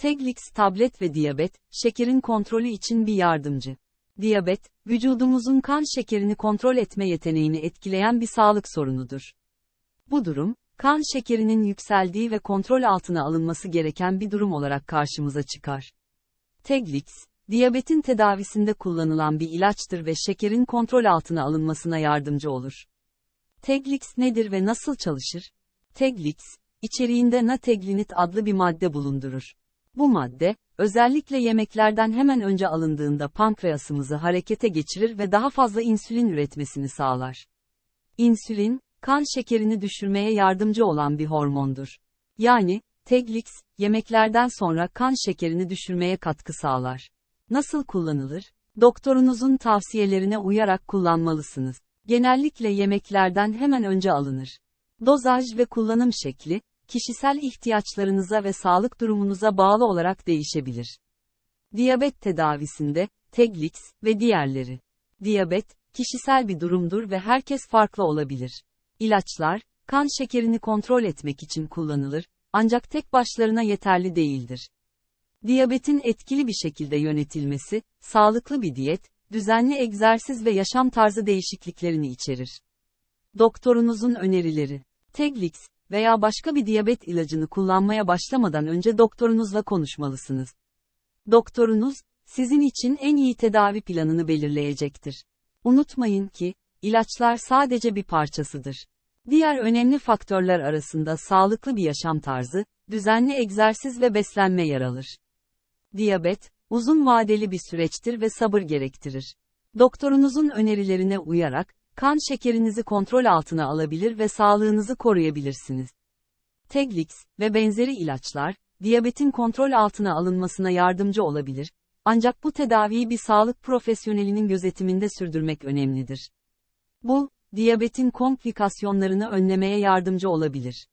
Teglix tablet ve diyabet, şekerin kontrolü için bir yardımcı. Diyabet, vücudumuzun kan şekerini kontrol etme yeteneğini etkileyen bir sağlık sorunudur. Bu durum, kan şekerinin yükseldiği ve kontrol altına alınması gereken bir durum olarak karşımıza çıkar. Teglix, diyabetin tedavisinde kullanılan bir ilaçtır ve şekerin kontrol altına alınmasına yardımcı olur. Teglix nedir ve nasıl çalışır? Teglix, içeriğinde nateglinit adlı bir madde bulundurur. Bu madde, özellikle yemeklerden hemen önce alındığında pankreasımızı harekete geçirir ve daha fazla insülin üretmesini sağlar. İnsülin, kan şekerini düşürmeye yardımcı olan bir hormondur. Yani, Teglix, yemeklerden sonra kan şekerini düşürmeye katkı sağlar. Nasıl kullanılır? Doktorunuzun tavsiyelerine uyarak kullanmalısınız. Genellikle yemeklerden hemen önce alınır. Dozaj ve kullanım şekli, kişisel ihtiyaçlarınıza ve sağlık durumunuza bağlı olarak değişebilir. Diyabet tedavisinde, Teglix ve diğerleri. Diyabet, kişisel bir durumdur ve herkes farklı olabilir. İlaçlar, kan şekerini kontrol etmek için kullanılır, ancak tek başlarına yeterli değildir. Diyabetin etkili bir şekilde yönetilmesi, sağlıklı bir diyet, düzenli egzersiz ve yaşam tarzı değişikliklerini içerir. Doktorunuzun önerileri. Teglix veya başka bir diyabet ilacını kullanmaya başlamadan önce doktorunuzla konuşmalısınız. Doktorunuz, sizin için en iyi tedavi planını belirleyecektir. Unutmayın ki, ilaçlar sadece bir parçasıdır. Diğer önemli faktörler arasında sağlıklı bir yaşam tarzı, düzenli egzersiz ve beslenme yer alır. Diyabet, uzun vadeli bir süreçtir ve sabır gerektirir. Doktorunuzun önerilerine uyarak, kan şekerinizi kontrol altına alabilir ve sağlığınızı koruyabilirsiniz. Teglix ve benzeri ilaçlar, diyabetin kontrol altına alınmasına yardımcı olabilir, ancak bu tedaviyi bir sağlık profesyonelinin gözetiminde sürdürmek önemlidir. Bu, diyabetin komplikasyonlarını önlemeye yardımcı olabilir.